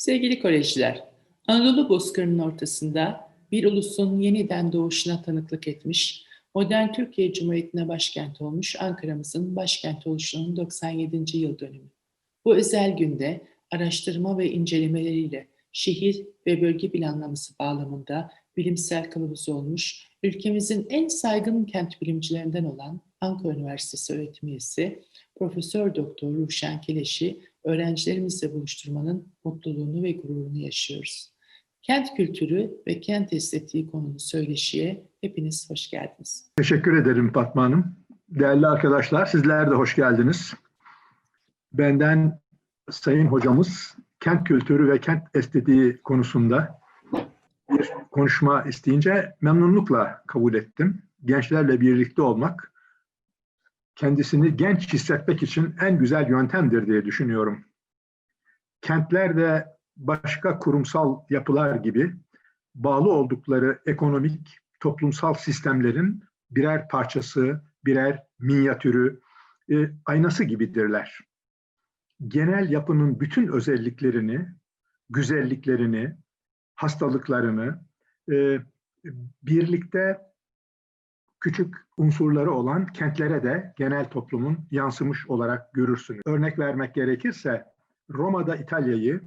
Sevgili kolejciler, Anadolu bozkırının ortasında bir ulusun yeniden doğuşuna tanıklık etmiş, modern Türkiye Cumhuriyeti'ne başkent olmuş Ankara'mızın başkent oluşunun 97. yıl dönümü. Bu özel günde araştırma ve incelemeleriyle şehir ve bölge planlaması bağlamında bilimsel kılavuz olmuş, ülkemizin en saygın kent bilimcilerinden olan Ankara Üniversitesi öğretim üyesi Profesör Doktor Ruşen Keleş'i öğrencilerimizle buluşturmanın mutluluğunu ve gururunu yaşıyoruz. Kent kültürü ve kent estetiği konulu söyleşiye hepiniz hoş geldiniz. Teşekkür ederim Fatma Hanım. Değerli arkadaşlar, sizler de hoş geldiniz. Benden Sayın Hocamız kent kültürü ve kent estetiği konusunda bir konuşma isteyince memnunlukla kabul ettim. Gençlerle birlikte olmak kendisini genç hissetmek için en güzel yöntemdir diye düşünüyorum. Kentler de başka kurumsal yapılar gibi bağlı oldukları ekonomik, toplumsal sistemlerin birer parçası, birer minyatürü, e, aynası gibidirler. Genel yapının bütün özelliklerini, güzelliklerini, hastalıklarını e, birlikte küçük unsurları olan kentlere de genel toplumun yansımış olarak görürsünüz. Örnek vermek gerekirse Roma'da İtalya'yı,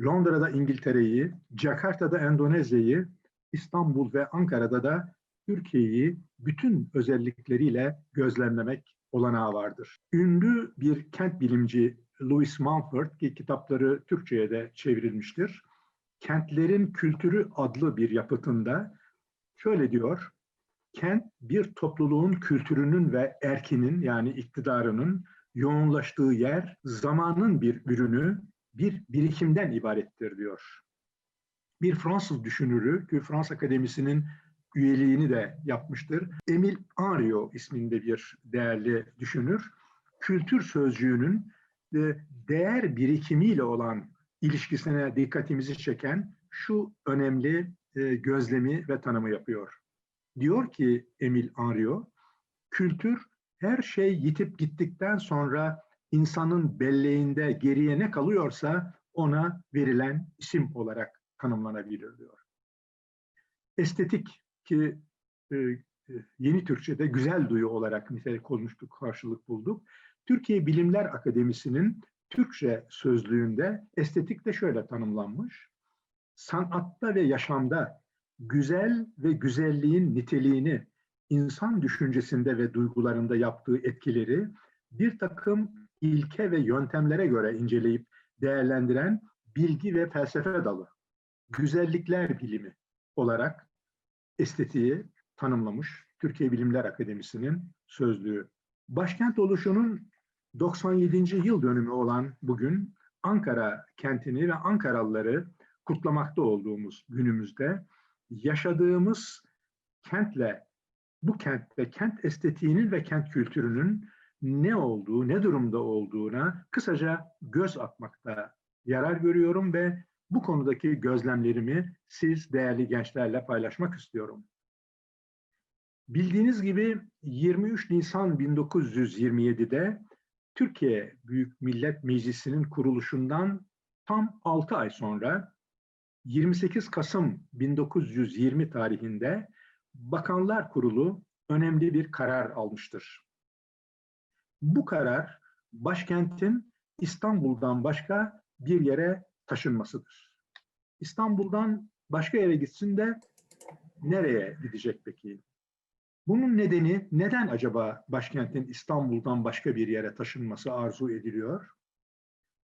Londra'da İngiltere'yi, Jakarta'da Endonezya'yı, İstanbul ve Ankara'da da Türkiye'yi bütün özellikleriyle gözlemlemek olanağı vardır. Ünlü bir kent bilimci Louis Mumford ki kitapları Türkçe'ye de çevrilmiştir. Kentlerin Kültürü adlı bir yapıtında şöyle diyor. Kent bir topluluğun kültürünün ve erkinin yani iktidarının yoğunlaştığı yer zamanın bir ürünü, bir birikimden ibarettir diyor. Bir Fransız düşünürü ki Fransız Akademisi'nin üyeliğini de yapmıştır. Emile Henriot isminde bir değerli düşünür. Kültür sözcüğünün değer birikimiyle olan ilişkisine dikkatimizi çeken şu önemli gözlemi ve tanımı yapıyor. Diyor ki Emile Henriot, kültür her şey yitip gittikten sonra insanın belleğinde geriye ne kalıyorsa ona verilen isim olarak tanımlanabilir diyor. Estetik ki e, yeni Türkçe'de güzel duyu olarak nitelik konuştuk, karşılık bulduk. Türkiye Bilimler Akademisi'nin Türkçe sözlüğünde estetik de şöyle tanımlanmış. Sanatta ve yaşamda güzel ve güzelliğin niteliğini insan düşüncesinde ve duygularında yaptığı etkileri bir takım ilke ve yöntemlere göre inceleyip değerlendiren bilgi ve felsefe dalı, güzellikler bilimi olarak estetiği tanımlamış Türkiye Bilimler Akademisi'nin sözlüğü. Başkent oluşunun 97. yıl dönümü olan bugün Ankara kentini ve Ankaralıları kutlamakta olduğumuz günümüzde yaşadığımız kentle, bu kent ve kent estetiğinin ve kent kültürünün ne olduğu, ne durumda olduğuna kısaca göz atmakta yarar görüyorum ve bu konudaki gözlemlerimi siz değerli gençlerle paylaşmak istiyorum. Bildiğiniz gibi 23 Nisan 1927'de Türkiye Büyük Millet Meclisi'nin kuruluşundan tam 6 ay sonra 28 Kasım 1920 tarihinde Bakanlar Kurulu önemli bir karar almıştır. Bu karar başkentin İstanbul'dan başka bir yere taşınmasıdır. İstanbul'dan başka yere gitsin de nereye gidecek peki? Bunun nedeni neden acaba başkentin İstanbul'dan başka bir yere taşınması arzu ediliyor?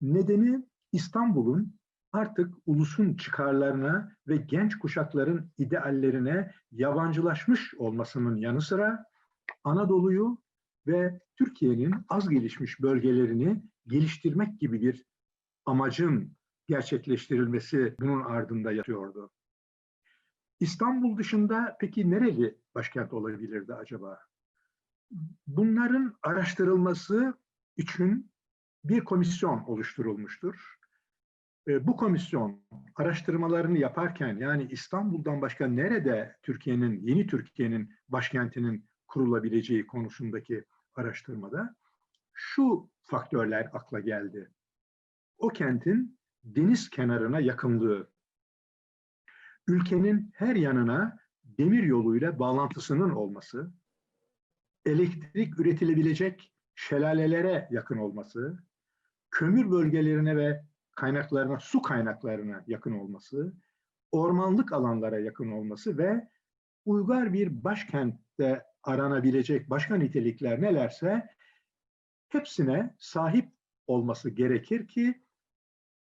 Nedeni İstanbul'un artık ulusun çıkarlarına ve genç kuşakların ideallerine yabancılaşmış olmasının yanı sıra Anadolu'yu ve Türkiye'nin az gelişmiş bölgelerini geliştirmek gibi bir amacın gerçekleştirilmesi bunun ardında yatıyordu. İstanbul dışında peki nereli başkent olabilirdi acaba? Bunların araştırılması için bir komisyon oluşturulmuştur. Bu komisyon araştırmalarını yaparken yani İstanbul'dan başka nerede Türkiye'nin, yeni Türkiye'nin başkentinin kurulabileceği konusundaki araştırmada şu faktörler akla geldi. O kentin deniz kenarına yakınlığı, ülkenin her yanına demir yoluyla bağlantısının olması, elektrik üretilebilecek şelalelere yakın olması, kömür bölgelerine ve kaynaklarına, su kaynaklarına yakın olması, ormanlık alanlara yakın olması ve uygar bir başkentte aranabilecek başka nitelikler nelerse hepsine sahip olması gerekir ki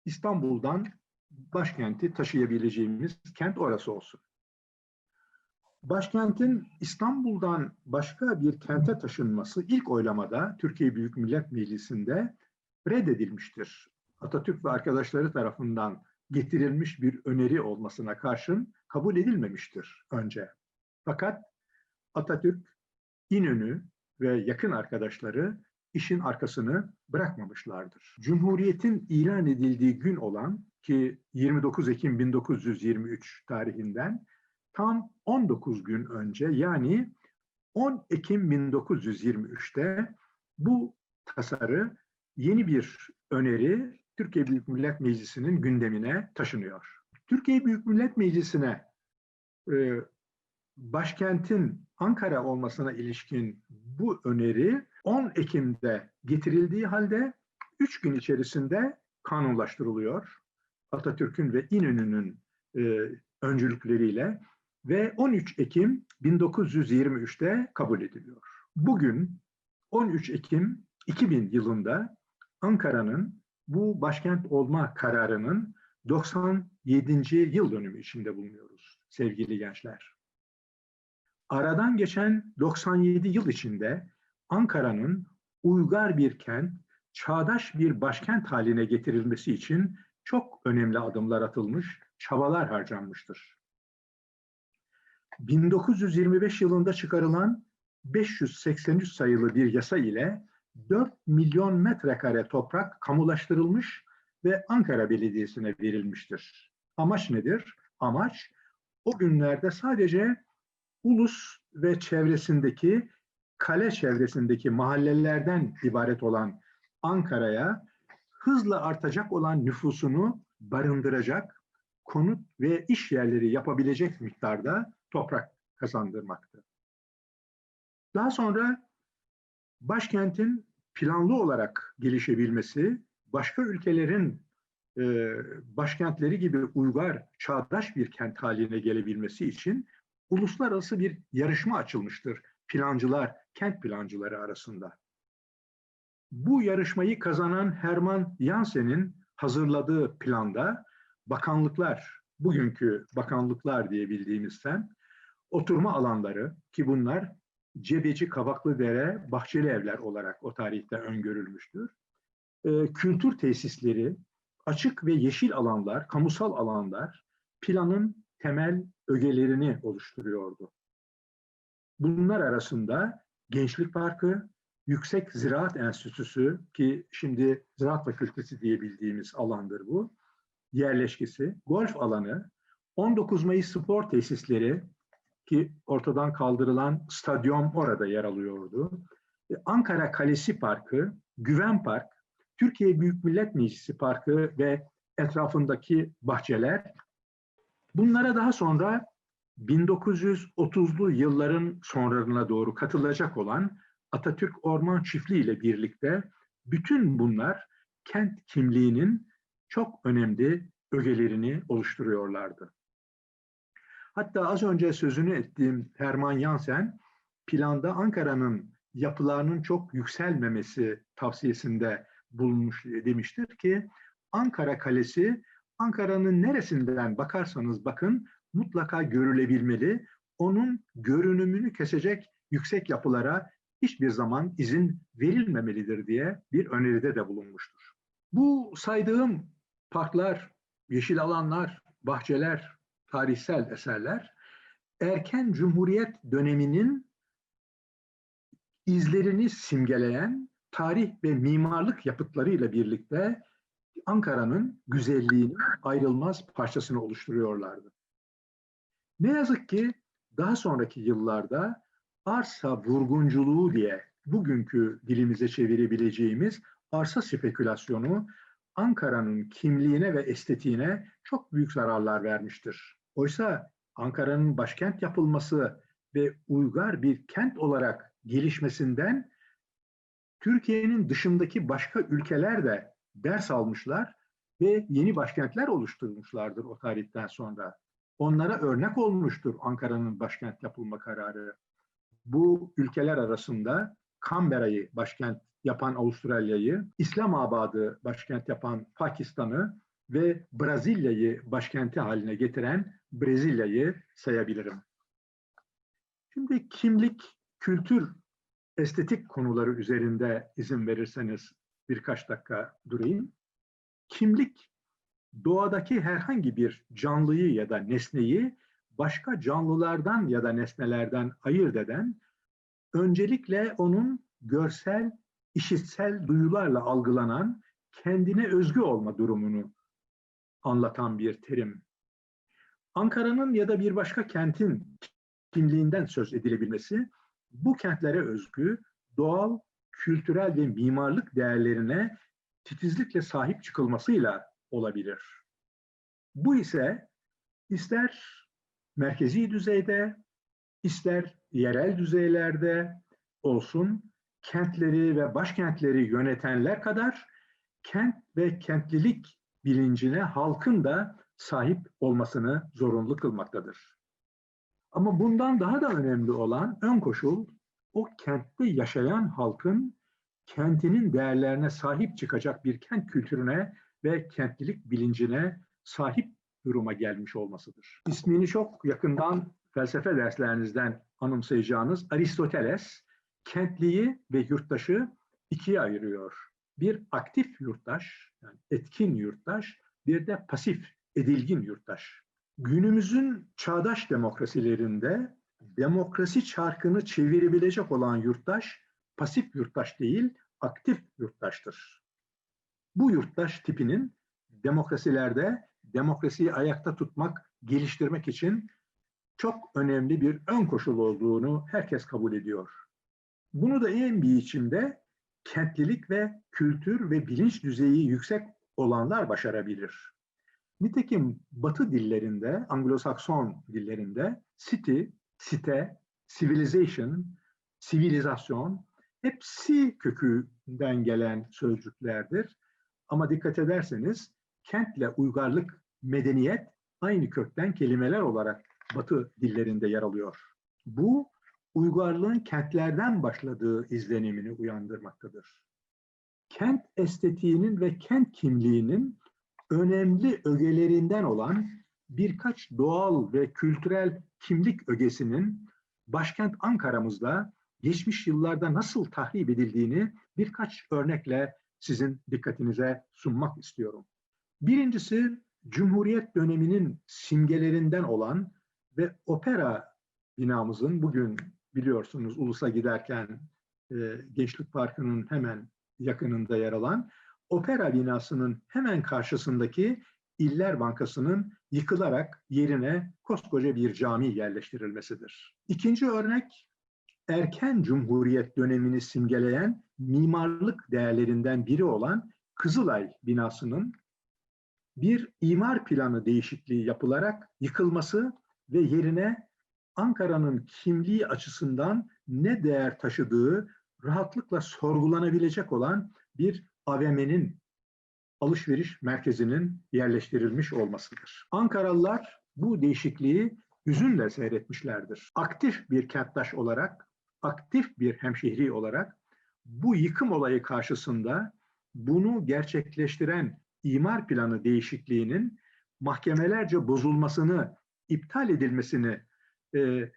İstanbul'dan başkenti taşıyabileceğimiz kent orası olsun. Başkentin İstanbul'dan başka bir kente taşınması ilk oylamada Türkiye Büyük Millet Meclisi'nde reddedilmiştir. Atatürk ve arkadaşları tarafından getirilmiş bir öneri olmasına karşın kabul edilmemiştir önce. Fakat Atatürk, İnönü ve yakın arkadaşları işin arkasını bırakmamışlardır. Cumhuriyetin ilan edildiği gün olan ki 29 Ekim 1923 tarihinden tam 19 gün önce yani 10 Ekim 1923'te bu tasarı yeni bir öneri Türkiye Büyük Millet Meclisi'nin gündemine taşınıyor. Türkiye Büyük Millet Meclisi'ne e, başkentin Ankara olmasına ilişkin bu öneri 10 Ekim'de getirildiği halde 3 gün içerisinde kanunlaştırılıyor. Atatürk'ün ve İnönü'nün e, öncülükleriyle ve 13 Ekim 1923'te kabul ediliyor. Bugün 13 Ekim 2000 yılında Ankara'nın bu başkent olma kararının 97. yıl dönümü içinde bulunuyoruz sevgili gençler. Aradan geçen 97 yıl içinde Ankara'nın uygar bir kent, çağdaş bir başkent haline getirilmesi için çok önemli adımlar atılmış, çabalar harcanmıştır. 1925 yılında çıkarılan 583 sayılı bir yasa ile 4 milyon metrekare toprak kamulaştırılmış ve Ankara Belediyesi'ne verilmiştir. Amaç nedir? Amaç o günlerde sadece Ulus ve çevresindeki kale çevresindeki mahallelerden ibaret olan Ankara'ya hızla artacak olan nüfusunu barındıracak, konut ve iş yerleri yapabilecek miktarda toprak kazandırmaktı. Daha sonra başkentin planlı olarak gelişebilmesi, başka ülkelerin e, başkentleri gibi uygar, çağdaş bir kent haline gelebilmesi için uluslararası bir yarışma açılmıştır plancılar, kent plancıları arasında. Bu yarışmayı kazanan Herman Jansen'in hazırladığı planda bakanlıklar, bugünkü bakanlıklar diye bildiğimizden oturma alanları ki bunlar Cebeci Kavaklıdere Bahçeli Evler olarak o tarihte öngörülmüştür. E, kültür tesisleri, açık ve yeşil alanlar, kamusal alanlar planın temel ögelerini oluşturuyordu. Bunlar arasında Gençlik Parkı, Yüksek Ziraat Enstitüsü ki şimdi Ziraat Fakültesi diye bildiğimiz alandır bu, yerleşkesi, golf alanı, 19 Mayıs spor tesisleri ki ortadan kaldırılan stadyum orada yer alıyordu. E, Ankara Kalesi Parkı, Güven Park, Türkiye Büyük Millet Meclisi Parkı ve etrafındaki bahçeler. Bunlara daha sonra 1930'lu yılların sonlarına doğru katılacak olan Atatürk Orman Çiftliği ile birlikte bütün bunlar kent kimliğinin çok önemli ögelerini oluşturuyorlardı. Hatta az önce sözünü ettiğim Herman Jansen planda Ankara'nın yapılarının çok yükselmemesi tavsiyesinde bulunmuş demiştir ki Ankara Kalesi Ankara'nın neresinden bakarsanız bakın mutlaka görülebilmeli. Onun görünümünü kesecek yüksek yapılara hiçbir zaman izin verilmemelidir diye bir öneride de bulunmuştur. Bu saydığım parklar, yeşil alanlar, bahçeler, tarihsel eserler erken cumhuriyet döneminin izlerini simgeleyen tarih ve mimarlık yapıtlarıyla birlikte Ankara'nın güzelliğinin ayrılmaz parçasını oluşturuyorlardı. Ne yazık ki daha sonraki yıllarda arsa vurgunculuğu diye bugünkü dilimize çevirebileceğimiz arsa spekülasyonu Ankara'nın kimliğine ve estetiğine çok büyük zararlar vermiştir. Oysa Ankara'nın başkent yapılması ve uygar bir kent olarak gelişmesinden Türkiye'nin dışındaki başka ülkeler de ders almışlar ve yeni başkentler oluşturmuşlardır o tarihten sonra. Onlara örnek olmuştur Ankara'nın başkent yapılma kararı. Bu ülkeler arasında Canberra'yı başkent yapan Avustralya'yı, İslamabad'ı başkent yapan Pakistan'ı ve Brezilya'yı başkenti haline getiren Brezilya'yı sayabilirim. Şimdi kimlik, kültür, estetik konuları üzerinde izin verirseniz birkaç dakika durayım. Kimlik, doğadaki herhangi bir canlıyı ya da nesneyi başka canlılardan ya da nesnelerden ayırt eden, öncelikle onun görsel, işitsel duyularla algılanan, kendine özgü olma durumunu anlatan bir terim. Ankara'nın ya da bir başka kentin kimliğinden söz edilebilmesi, bu kentlere özgü doğal, kültürel ve mimarlık değerlerine titizlikle sahip çıkılmasıyla olabilir. Bu ise ister merkezi düzeyde, ister yerel düzeylerde olsun, kentleri ve başkentleri yönetenler kadar kent ve kentlilik bilincine halkın da sahip olmasını zorunlu kılmaktadır. Ama bundan daha da önemli olan ön koşul o kentte yaşayan halkın kentinin değerlerine sahip çıkacak bir kent kültürüne ve kentlilik bilincine sahip duruma gelmiş olmasıdır. İsmini çok yakından felsefe derslerinizden anımsayacağınız Aristoteles kentliyi ve yurttaşı ikiye ayırıyor. Bir aktif yurttaş, yani etkin yurttaş, bir de pasif, edilgin yurttaş. Günümüzün çağdaş demokrasilerinde demokrasi çarkını çevirebilecek olan yurttaş pasif yurttaş değil, aktif yurttaştır. Bu yurttaş tipinin demokrasilerde demokrasiyi ayakta tutmak, geliştirmek için çok önemli bir ön koşul olduğunu herkes kabul ediyor. Bunu da en bir biçimde kentlilik ve kültür ve bilinç düzeyi yüksek olanlar başarabilir. Nitekim Batı dillerinde, Anglo-Sakson dillerinde city, site, civilization, sivilizasyon hepsi kökünden gelen sözcüklerdir. Ama dikkat ederseniz kentle uygarlık, medeniyet aynı kökten kelimeler olarak Batı dillerinde yer alıyor. Bu uygarlığın kentlerden başladığı izlenimini uyandırmaktadır. Kent estetiğinin ve kent kimliğinin önemli ögelerinden olan birkaç doğal ve kültürel kimlik ögesinin başkent Ankara'mızda geçmiş yıllarda nasıl tahrip edildiğini birkaç örnekle sizin dikkatinize sunmak istiyorum. Birincisi Cumhuriyet döneminin simgelerinden olan ve opera binamızın bugün biliyorsunuz Ulus'a giderken e, Gençlik Parkı'nın hemen yakınında yer alan opera binasının hemen karşısındaki İller Bankası'nın yıkılarak yerine koskoca bir cami yerleştirilmesidir. İkinci örnek erken cumhuriyet dönemini simgeleyen mimarlık değerlerinden biri olan Kızılay binasının bir imar planı değişikliği yapılarak yıkılması ve yerine Ankara'nın kimliği açısından ne değer taşıdığı rahatlıkla sorgulanabilecek olan bir AVM'nin alışveriş merkezinin yerleştirilmiş olmasıdır. Ankaralılar bu değişikliği hüzünle seyretmişlerdir. Aktif bir kenttaş olarak, aktif bir hemşehri olarak bu yıkım olayı karşısında bunu gerçekleştiren imar planı değişikliğinin mahkemelerce bozulmasını, iptal edilmesini e,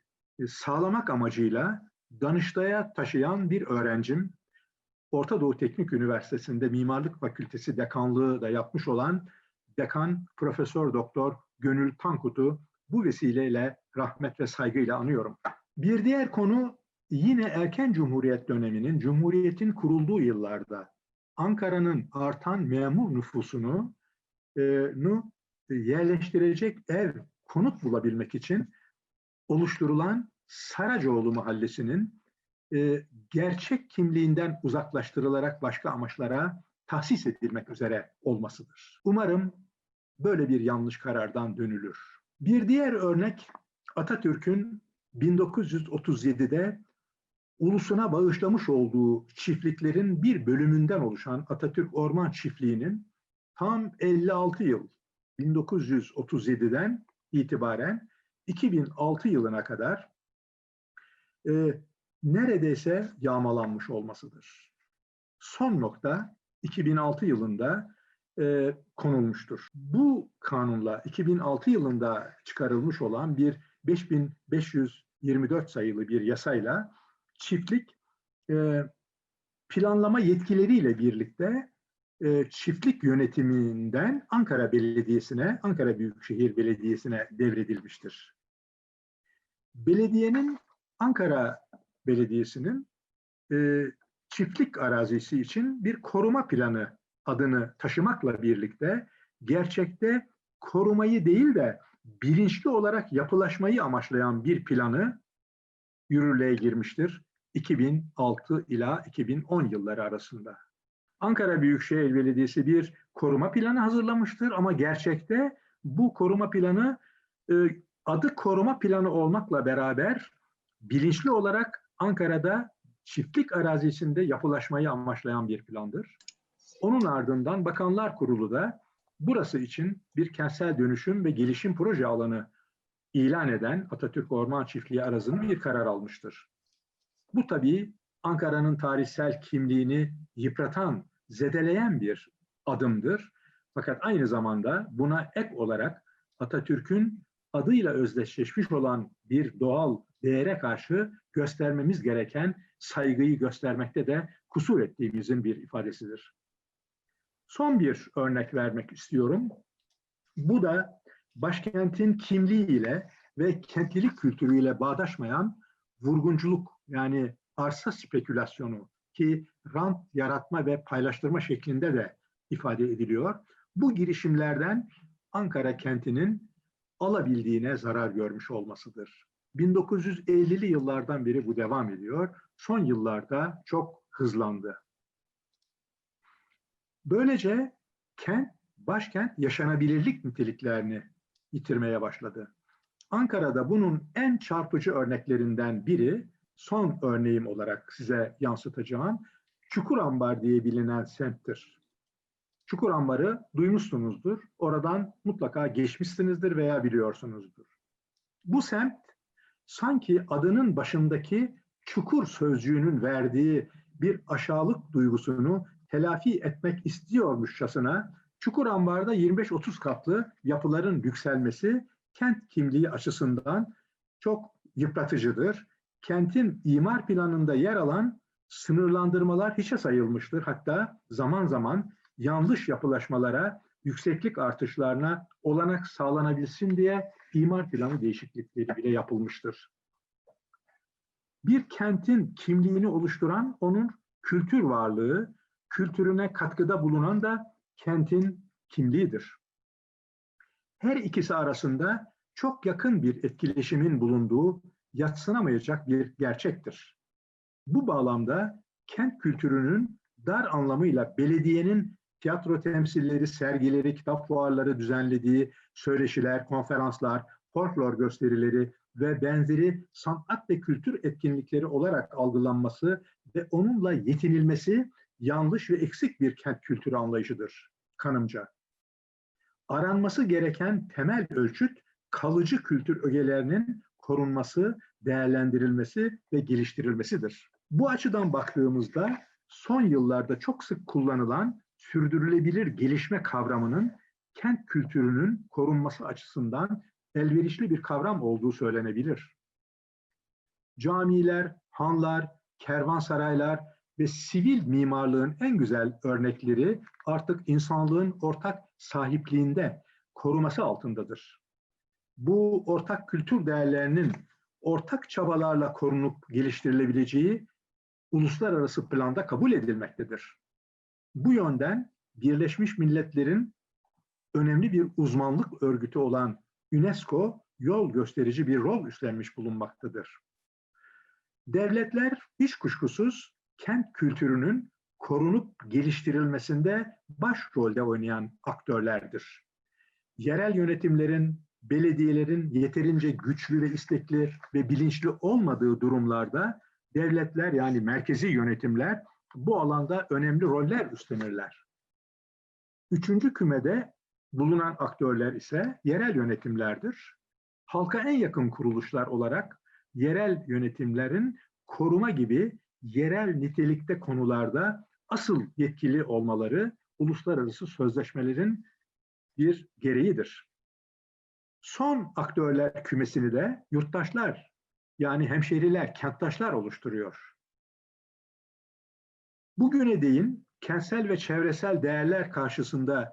sağlamak amacıyla Danıştay'a taşıyan bir öğrencim, Orta Doğu Teknik Üniversitesi'nde Mimarlık Fakültesi dekanlığı da yapmış olan dekan Profesör Doktor Gönül Tankut'u bu vesileyle rahmet ve saygıyla anıyorum. Bir diğer konu yine erken Cumhuriyet döneminin, Cumhuriyet'in kurulduğu yıllarda Ankara'nın artan memur nüfusunu e, nu, yerleştirecek ev, konut bulabilmek için oluşturulan Saracoğlu Mahallesi'nin e, gerçek kimliğinden uzaklaştırılarak başka amaçlara tahsis edilmek üzere olmasıdır. Umarım böyle bir yanlış karardan dönülür. Bir diğer örnek Atatürk'ün 1937'de ulusuna bağışlamış olduğu çiftliklerin bir bölümünden oluşan Atatürk Orman Çiftliği'nin tam 56 yıl 1937'den itibaren 2006 yılına kadar e, neredeyse yağmalanmış olmasıdır. Son nokta 2006 yılında e, konulmuştur. Bu kanunla 2006 yılında çıkarılmış olan bir 5524 sayılı bir yasayla çiftlik e, planlama yetkileriyle birlikte e, çiftlik yönetiminden Ankara Belediyesi'ne, Ankara Büyükşehir Belediyesi'ne devredilmiştir. Belediyenin, Ankara Belediyesi'nin e, çiftlik arazisi için bir koruma planı adını taşımakla birlikte gerçekte korumayı değil de bilinçli olarak yapılaşmayı amaçlayan bir planı yürürlüğe girmiştir 2006 ila 2010 yılları arasında. Ankara Büyükşehir Belediyesi bir koruma planı hazırlamıştır ama gerçekte bu koruma planı e, adı koruma planı olmakla beraber bilinçli olarak Ankara'da çiftlik arazisinde yapılaşmayı amaçlayan bir plandır. Onun ardından Bakanlar Kurulu da burası için bir kentsel dönüşüm ve gelişim proje alanı ilan eden Atatürk Orman Çiftliği arazını bir karar almıştır. Bu tabii Ankara'nın tarihsel kimliğini yıpratan, zedeleyen bir adımdır. Fakat aynı zamanda buna ek olarak Atatürk'ün adıyla özdeşleşmiş olan bir doğal değere karşı göstermemiz gereken saygıyı göstermekte de kusur ettiğimizin bir ifadesidir. Son bir örnek vermek istiyorum. Bu da başkentin kimliğiyle ve kentlilik kültürüyle bağdaşmayan vurgunculuk yani arsa spekülasyonu ki rant yaratma ve paylaştırma şeklinde de ifade ediliyor. Bu girişimlerden Ankara kentinin alabildiğine zarar görmüş olmasıdır. 1950'li yıllardan beri bu devam ediyor. Son yıllarda çok hızlandı. Böylece kent, başkent yaşanabilirlik niteliklerini yitirmeye başladı. Ankara'da bunun en çarpıcı örneklerinden biri, son örneğim olarak size yansıtacağım, Çukurambar diye bilinen semttir. Çukurambar'ı duymuşsunuzdur. Oradan mutlaka geçmişsinizdir veya biliyorsunuzdur. Bu semt sanki adının başındaki çukur sözcüğünün verdiği bir aşağılık duygusunu telafi etmek istiyormuşçasına Çukurambar'da 25-30 katlı yapıların yükselmesi kent kimliği açısından çok yıpratıcıdır. Kentin imar planında yer alan sınırlandırmalar hiçe sayılmıştır. Hatta zaman zaman yanlış yapılaşmalara, yükseklik artışlarına olanak sağlanabilsin diye imar planı değişiklikleri bile yapılmıştır. Bir kentin kimliğini oluşturan onun kültür varlığı, kültürüne katkıda bulunan da kentin kimliğidir. Her ikisi arasında çok yakın bir etkileşimin bulunduğu yatsınamayacak bir gerçektir. Bu bağlamda kent kültürünün dar anlamıyla belediyenin tiyatro temsilleri, sergileri, kitap fuarları düzenlediği söyleşiler, konferanslar, folklor gösterileri ve benzeri sanat ve kültür etkinlikleri olarak algılanması ve onunla yetinilmesi yanlış ve eksik bir kent kültürü anlayışıdır kanımca. Aranması gereken temel ölçüt kalıcı kültür ögelerinin korunması, değerlendirilmesi ve geliştirilmesidir. Bu açıdan baktığımızda son yıllarda çok sık kullanılan sürdürülebilir gelişme kavramının kent kültürünün korunması açısından elverişli bir kavram olduğu söylenebilir. Camiler, hanlar, kervansaraylar ve sivil mimarlığın en güzel örnekleri artık insanlığın ortak sahipliğinde, koruması altındadır. Bu ortak kültür değerlerinin ortak çabalarla korunup geliştirilebileceği uluslararası planda kabul edilmektedir. Bu yönden Birleşmiş Milletler'in önemli bir uzmanlık örgütü olan UNESCO yol gösterici bir rol üstlenmiş bulunmaktadır. Devletler hiç kuşkusuz kent kültürünün korunup geliştirilmesinde başrolde oynayan aktörlerdir. Yerel yönetimlerin, belediyelerin yeterince güçlü ve istekli ve bilinçli olmadığı durumlarda devletler yani merkezi yönetimler bu alanda önemli roller üstlenirler. Üçüncü kümede bulunan aktörler ise yerel yönetimlerdir. Halka en yakın kuruluşlar olarak yerel yönetimlerin koruma gibi yerel nitelikte konularda asıl yetkili olmaları uluslararası sözleşmelerin bir gereğidir. Son aktörler kümesini de yurttaşlar yani hemşehriler, kenttaşlar oluşturuyor. Bugüne değin kentsel ve çevresel değerler karşısında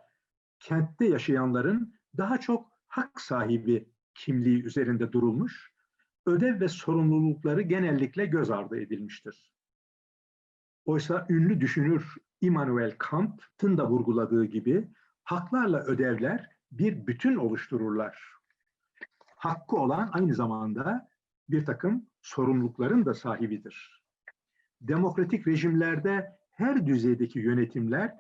kentte yaşayanların daha çok hak sahibi kimliği üzerinde durulmuş, ödev ve sorumlulukları genellikle göz ardı edilmiştir. Oysa ünlü düşünür Immanuel Kant'ın da vurguladığı gibi haklarla ödevler bir bütün oluştururlar. Hakkı olan aynı zamanda bir takım sorumlulukların da sahibidir. Demokratik rejimlerde her düzeydeki yönetimler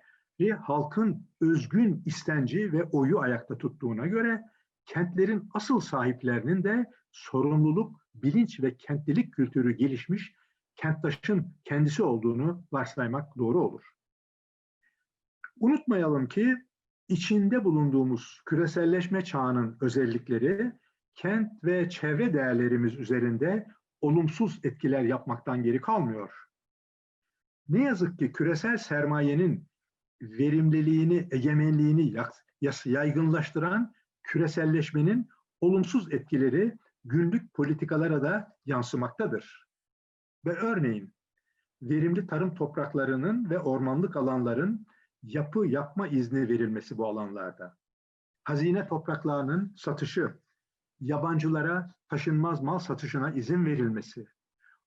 halkın özgün istenci ve oyu ayakta tuttuğuna göre kentlerin asıl sahiplerinin de sorumluluk, bilinç ve kentlilik kültürü gelişmiş kenttaşın kendisi olduğunu varsaymak doğru olur. Unutmayalım ki içinde bulunduğumuz küreselleşme çağının özellikleri kent ve çevre değerlerimiz üzerinde olumsuz etkiler yapmaktan geri kalmıyor. Ne yazık ki küresel sermayenin verimliliğini, egemenliğini yaygınlaştıran küreselleşmenin olumsuz etkileri günlük politikalara da yansımaktadır. Ve örneğin verimli tarım topraklarının ve ormanlık alanların yapı yapma izni verilmesi bu alanlarda. Hazine topraklarının satışı, yabancılara taşınmaz mal satışına izin verilmesi,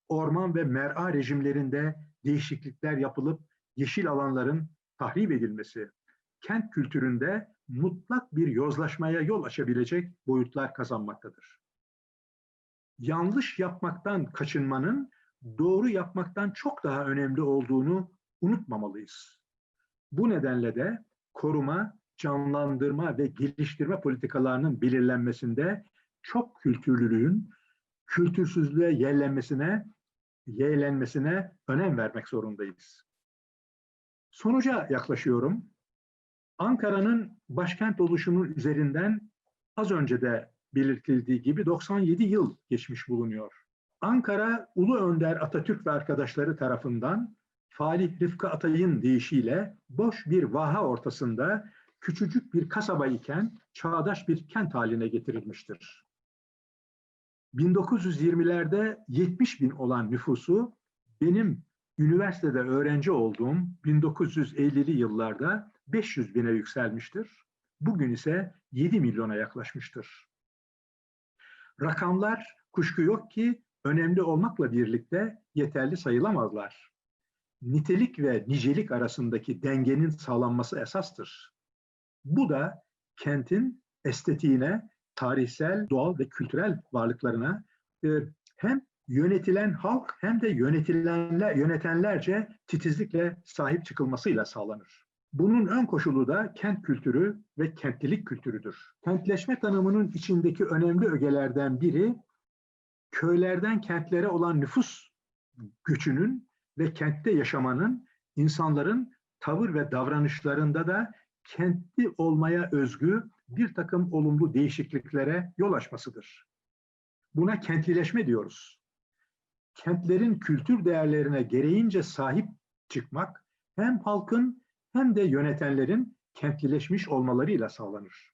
orman ve mer'a rejimlerinde değişiklikler yapılıp yeşil alanların tahrip edilmesi, kent kültüründe mutlak bir yozlaşmaya yol açabilecek boyutlar kazanmaktadır. Yanlış yapmaktan kaçınmanın doğru yapmaktan çok daha önemli olduğunu unutmamalıyız. Bu nedenle de koruma, canlandırma ve geliştirme politikalarının belirlenmesinde çok kültürlülüğün kültürsüzlüğe yerlenmesine, yeğlenmesine önem vermek zorundayız. Sonuca yaklaşıyorum. Ankara'nın başkent oluşunun üzerinden az önce de belirtildiği gibi 97 yıl geçmiş bulunuyor. Ankara Ulu Önder Atatürk ve arkadaşları tarafından Falih Rıfkı Atay'ın deyişiyle boş bir vaha ortasında küçücük bir kasaba iken çağdaş bir kent haline getirilmiştir. 1920'lerde 70 bin olan nüfusu benim üniversitede öğrenci olduğum 1950'li yıllarda 500 bine yükselmiştir. Bugün ise 7 milyona yaklaşmıştır. Rakamlar kuşku yok ki önemli olmakla birlikte yeterli sayılamazlar. Nitelik ve nicelik arasındaki dengenin sağlanması esastır. Bu da kentin estetiğine, tarihsel, doğal ve kültürel varlıklarına e, hem yönetilen halk hem de yönetilenler, yönetenlerce titizlikle sahip çıkılmasıyla sağlanır. Bunun ön koşulu da kent kültürü ve kentlilik kültürüdür. Kentleşme tanımının içindeki önemli ögelerden biri köylerden kentlere olan nüfus göçünün ve kentte yaşamanın insanların tavır ve davranışlarında da kentli olmaya özgü bir takım olumlu değişikliklere yol açmasıdır. Buna kentlileşme diyoruz. Kentlerin kültür değerlerine gereğince sahip çıkmak hem halkın hem de yönetenlerin kentlileşmiş olmalarıyla sağlanır.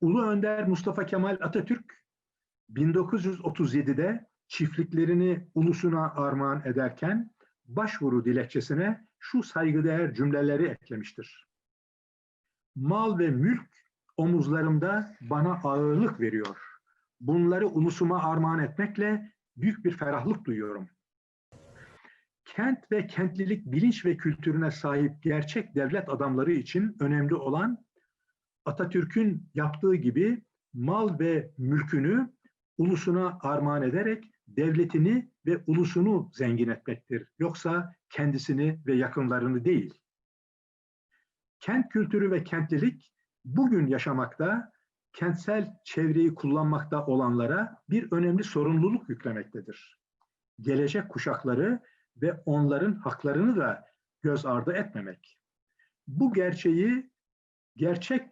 Ulu Önder Mustafa Kemal Atatürk 1937'de çiftliklerini ulusuna armağan ederken başvuru dilekçesine şu saygıdeğer cümleleri eklemiştir. Mal ve mülk omuzlarımda bana ağırlık veriyor. Bunları ulusuma armağan etmekle büyük bir ferahlık duyuyorum. Kent ve kentlilik bilinç ve kültürüne sahip gerçek devlet adamları için önemli olan Atatürk'ün yaptığı gibi mal ve mülkünü ulusuna armağan ederek devletini ve ulusunu zengin etmektir. Yoksa kendisini ve yakınlarını değil. Kent kültürü ve kentlilik bugün yaşamakta, kentsel çevreyi kullanmakta olanlara bir önemli sorumluluk yüklemektedir. Gelecek kuşakları ve onların haklarını da göz ardı etmemek. Bu gerçeği gerçek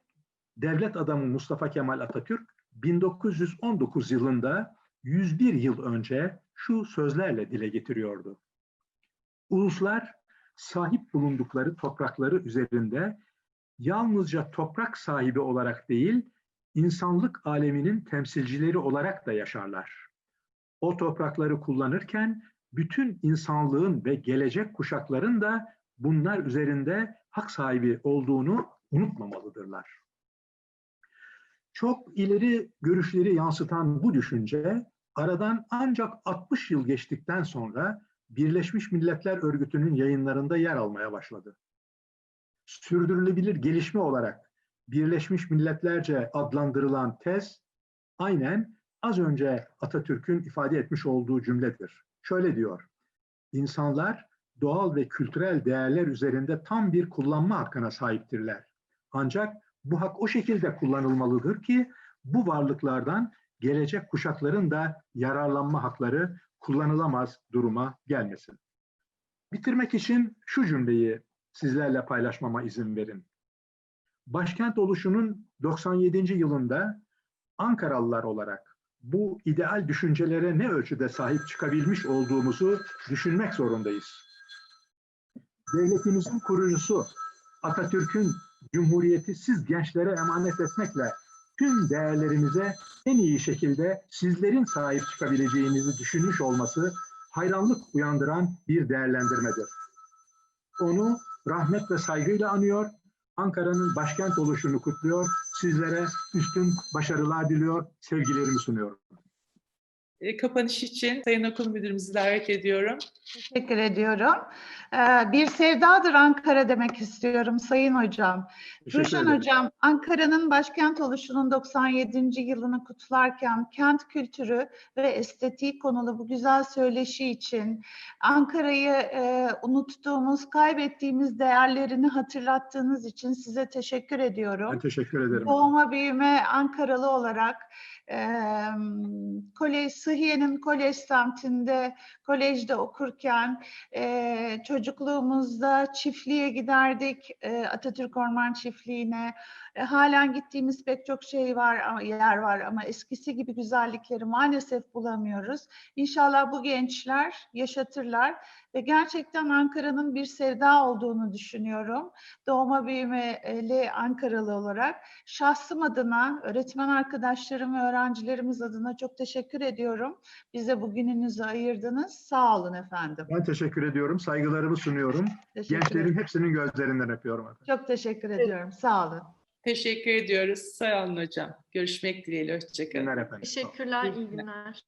devlet adamı Mustafa Kemal Atatürk 1919 yılında 101 yıl önce şu sözlerle dile getiriyordu. Uluslar sahip bulundukları toprakları üzerinde yalnızca toprak sahibi olarak değil, insanlık aleminin temsilcileri olarak da yaşarlar. O toprakları kullanırken bütün insanlığın ve gelecek kuşakların da bunlar üzerinde hak sahibi olduğunu unutmamalıdırlar. Çok ileri görüşleri yansıtan bu düşünce aradan ancak 60 yıl geçtikten sonra Birleşmiş Milletler Örgütü'nün yayınlarında yer almaya başladı. Sürdürülebilir gelişme olarak Birleşmiş Milletlerce adlandırılan tez aynen az önce Atatürk'ün ifade etmiş olduğu cümledir. Şöyle diyor, insanlar doğal ve kültürel değerler üzerinde tam bir kullanma hakkına sahiptirler. Ancak bu hak o şekilde kullanılmalıdır ki bu varlıklardan gelecek kuşakların da yararlanma hakları kullanılamaz duruma gelmesin. Bitirmek için şu cümleyi sizlerle paylaşmama izin verin. Başkent oluşunun 97. yılında Ankaralılar olarak bu ideal düşüncelere ne ölçüde sahip çıkabilmiş olduğumuzu düşünmek zorundayız. Devletimizin kurucusu Atatürk'ün Cumhuriyeti siz gençlere emanet etmekle tüm değerlerimize en iyi şekilde sizlerin sahip çıkabileceğinizi düşünmüş olması hayranlık uyandıran bir değerlendirmedir. Onu rahmet ve saygıyla anıyor, Ankara'nın başkent oluşunu kutluyor, sizlere üstün başarılar diliyor, sevgilerimi sunuyorum. E, Kapanış için Sayın Okul Müdürümüzü davet ediyorum. Teşekkür ediyorum. Ee, Bir sevdadır Ankara demek istiyorum Sayın Hocam. Ruşen. Hocam, Ankara'nın başkent oluşunun 97. yılını kutlarken kent kültürü ve estetiği konulu bu güzel söyleşi için Ankara'yı e, unuttuğumuz, kaybettiğimiz değerlerini hatırlattığınız için size teşekkür ediyorum. Ben teşekkür ederim. Doğma büyüme Ankaralı olarak eee kolej, Sıhiye'nin kolej semtinde, kolejde okurken eee, çocukluğumuzda çiftliğe giderdik, eee, Atatürk Orman Çiftliği'ne. E, halen gittiğimiz pek çok şey var, yer var ama eskisi gibi güzellikleri maalesef bulamıyoruz. İnşallah bu gençler yaşatırlar ve gerçekten Ankara'nın bir sevda olduğunu düşünüyorum. Doğma büyümeli Ankaralı olarak şahsım adına, öğretmen arkadaşlarım ve öğrencilerimiz adına çok teşekkür ediyorum. Bize bugününüzü ayırdınız. Sağ olun efendim. Ben teşekkür ediyorum, saygılarımı sunuyorum. Gençlerin hepsinin gözlerinden öpüyorum. efendim. Çok teşekkür ediyorum. Sağ olun. Teşekkür ediyoruz. Sağ olun hocam. Görüşmek dileğiyle. Hoşçakalın. Günler efendim. Teşekkürler, iyi günler.